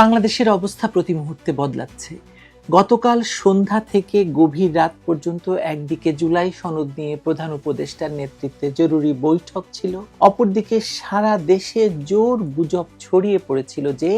বাংলাদেশের অবস্থা প্রতি মুহূর্তে বদলাচ্ছে। গতকাল সন্ধ্যা থেকে গভীর রাত পর্যন্ত একদিকে জুলাই সনদ নিয়ে প্রধান উপদেষ্টার নেতৃত্বে জরুরি বৈঠক ছিল, অপরদিকে সারা দেশে জোর গুজব ছড়িয়ে পড়েছিল যে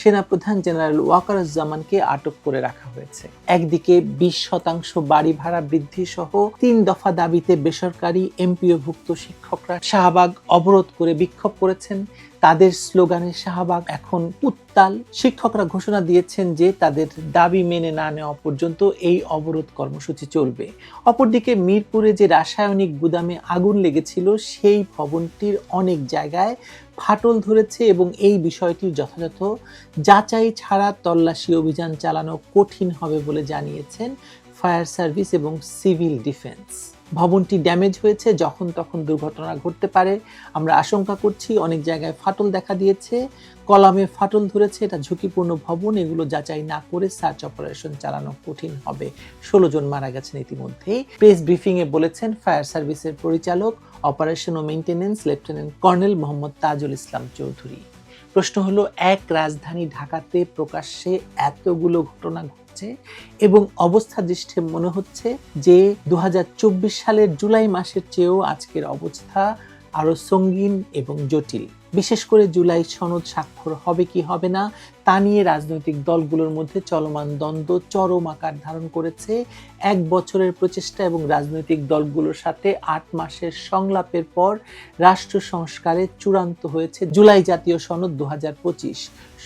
সেনাপ্রধান জেনারেল ওয়াকারুজ্জামানকে আটক করে রাখা হয়েছে। একদিকে বিশ শতাংশ বাড়ি ভাড়া বৃদ্ধি সহ তিন দফা দাবিতে বেসরকারি এমপিওভুক্ত শিক্ষকরা শাহবাগ অবরোধ করে বিক্ষোভ করেছেন। তাদের স্লোগানে শাহবাগ এখন উত্তাল। শিক্ষকরা ঘোষণা দিয়েছেন যে তাদের দাবি মেনে না নেওয়া পর্যন্ত এই অবরোধ কর্মসূচি চলবে। অপরদিকে মিরপুরে যে রাসায়নিক গুদামে আগুন লেগেছিল, সেই ভবনটির অনেক জায়গায় ফাটল ধরেছে এবং এই বিষয়টির যথাযথ যাচাই ছাড়া তল্লাশি অভিযান চালানো কঠিন হবে বলে জানিয়েছেন ফায়ার সার্ভিস এবং সিভিল ডিফেন্স। ভবনটি ড্যামেজ হয়েছে, যখন তখন দুর্ঘটনা ঘটতে পারে। আমরা আশঙ্কা করছি অনেক জায়গায় ফাটল দেখা দিয়েছে, কলামে ফাটল ধরেছে, এটা ঝুঁকিপূর্ণ ভবন, এগুলো যাচাই না করে সার্চ অপারেশন চালানো কঠিন হবে। ষোলো জন মারা গেছেন ইতিমধ্যেই। প্রেস ব্রিফিং এ বলেছেন, ফায়ার সার্ভিসের পরিচালক, অপারেশন ও maintenance lieutenant colonel Mohammad Tajul Islam Chowdhury. প্রশ্ন হলো, এক রাজধানী ঢাকাতে প্রকাশ্যে এতগুলো ঘটনা ঘটছে এবং অবস্থা দৃষ্টে মনে হচ্ছে যে দু হাজার চব্বিশ সালের জুলাই মাসের চেয়েও আজকের অবস্থা আরও সঙ্গীন এবং জটিল। বিশেষ করে জুলাই সনদ স্বাক্ষর হবে কি হবে না, তা নিয়ে রাজনৈতিক দলগুলোর মধ্যে চলমান দ্বন্দ্ব চরম আকার ধারণ করেছে। এক বছরের প্রচেষ্টা এবং রাজনৈতিক দলগুলোর সাথে আট মাসের সংলাপের পর রাষ্ট্র সংস্কারে চূড়ান্ত হয়েছে জুলাই জাতীয় সনদ দু হাজার পঁচিশ।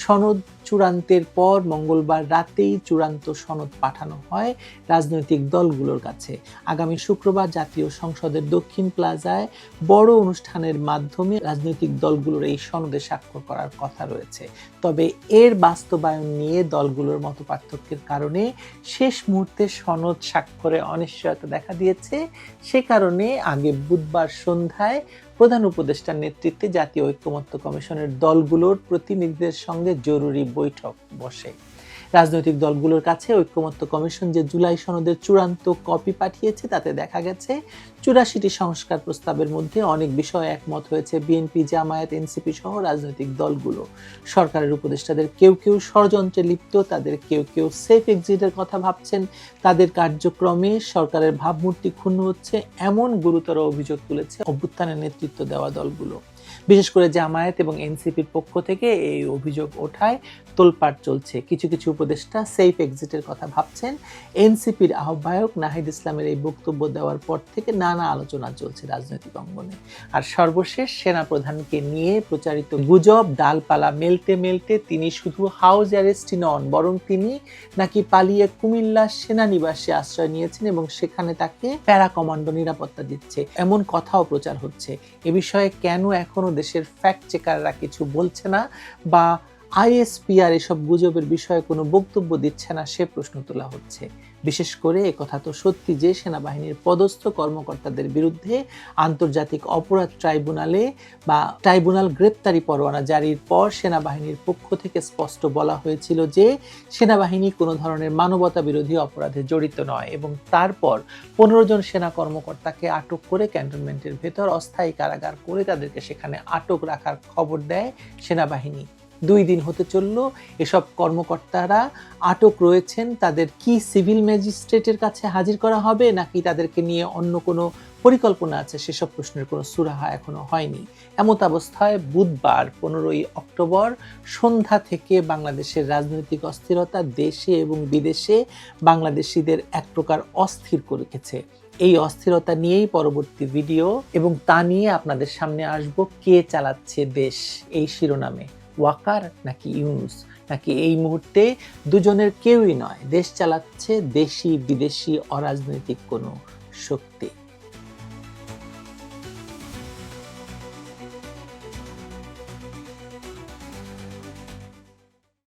সনদ চূড়ান্তের পর মঙ্গলবার রাতেই চূড়ান্ত সনদ পাঠানো হয় রাজনৈতিক দলগুলোর কাছে। আগামী শুক্রবার জাতীয় সংসদের দক্ষিণ প্লাজায় বড় অনুষ্ঠানের মাধ্যমে রাজনৈতিক দলগুলোর এই সনদে স্বাক্ষর করার কথা রয়েছে। তবে এর বাস্তবায়ন নিয়ে দলগুলোর মত পার্থক্যের কারণে শেষ মুহূর্তে সনদ স্বাক্ষরে অনিশ্চয়তা দেখা দিয়েছে। সে কারণে আগে বুধবার সন্ধ্যায় প্রধান উপদেষ্টার নেতৃত্বে জাতীয় ঐক্যমত্য কমিশনের দলগুলোর প্রতিনিধিদের সঙ্গে জরুরি বৈঠক বসে। রাজনৈতিক দলগুলোর কাছে ঐক্যমত্য কমিশন যে জুলাই সনদের চূড়ান্ত কপি পাঠিয়েছে, তাতে দেখা গেছে চুরাশিটি সংস্কার প্রস্তাবের মধ্যে অনেক বিষয়ে একমত হয়েছে বিএনপি, জামায়াত, এনসিপি সহ রাজনৈতিক দলগুলো। সরকারের উপদেষ্টাদের কেউ কেউ ষড়যন্ত্রে লিপ্ত, তাদের কেউ কেউ সেফ এক্সিটের কথা ভাবছেন। তাদের কার্যক্রমে সরকারের ভাবমূর্তি ক্ষুণ্ণ হচ্ছে, এমন গুরুতর অভিযোগ তুলেছে অভ্যুত্থানের নেতৃত্ব দেওয়া দলগুলো। বিশেষ করে জামায়াত এবং এনসিপির পক্ষ থেকে এই অভিযোগ ওঠায় তোলপাড় চলছে। কিছু কিছু উপদেষ্টা সেফ এক্সিটের কথা ভাবছেন। এনসিপির আহ্বায়ক নাহিদ ইসলামের এই বক্তব্য দেওয়ার পর থেকে নানা আলোচনা চলছে রাজনৈতিক অঙ্গনে। আর সর্বশেষ সেনাপ্রধানকে নিয়ে প্রচারিত গুজব, ডালপালা মেলতে মেলতে তিনি শুধু হাউস অ্যারেস্টই নন, বরং তিনি নাকি পালিয়ে কুমিল্লা সেনানিবাসে আশ্রয় নিয়েছেন এবং সেখানে তাকে প্যারা কমান্ডো নিরাপত্তা দিচ্ছে। এমন কথাও প্রচার হচ্ছে। এ বিষয়ে কেন এখনও দেশের ফ্যাক্ট চেকাররা কিছু বলছে না বা আইএসপিআর এসব গুজবের বিষয়ে কোনো বক্তব্য দিচ্ছে না, সে প্রশ্ন তোলা হচ্ছে। বিশেষ করে কথা তো সত্যি যে সেনাবাহিনীর পদস্থ কর্মকর্তাদের বিরুদ্ধে আন্তর্জাতিক অপরাধ ট্রাইব্যুনালে বা ট্রাইব্যুনাল গ্রেপ্তারি পরোয়ানা জারির পর সেনাবাহিনীর পক্ষ থেকে স্পষ্ট বলা হয়েছিল যে সেনাবাহিনী কোনো ধরনের মানবতা বিরোধী অপরাধে জড়িত নয় এবং তারপর পনেরো জন সেনা কর্মকর্তাকে আটক করে ক্যান্টনমেন্টের ভেতর অস্থায়ী কারাগার করে তাদেরকে সেখানে আটক রাখার খবর দেয় সেনাবাহিনী। দুই দিন হতে চলল। এসব কর্মকর্তারা আটক রয়েছেন। তাদের কি সিভিল ম্যাজিস্ট্রেটের কাছে হাজির করা হবে, নাকি তাদেরকে নিয়ে অন্য কোনো পরিকল্পনা আছে? সেসব প্রশ্নের কোনো সুরাহা এখনও হয়নি। এমত অবস্থায় বুধবার, পনেরোই অক্টোবর, সন্ধ্যা থেকে বাংলাদেশের রাজনৈতিক অস্থিরতা দেশে এবং বিদেশে বাংলাদেশিদের এক প্রকার অস্থির করে রেখেছে। এই অস্থিরতা নিয়েই পরবর্তী ভিডিও এবং তা নিয়ে আপনাদের সামনে আসব কে চালাচ্ছে দেশ এই শিরোনামে। ওয়াকার নাকি ইউনুস? নাকি এই মুহূর্তে দুজনের কেউই নয়, দেশ চালাচ্ছে দেশি বিদেশি অরাজনৈতিক কোনো শক্তি?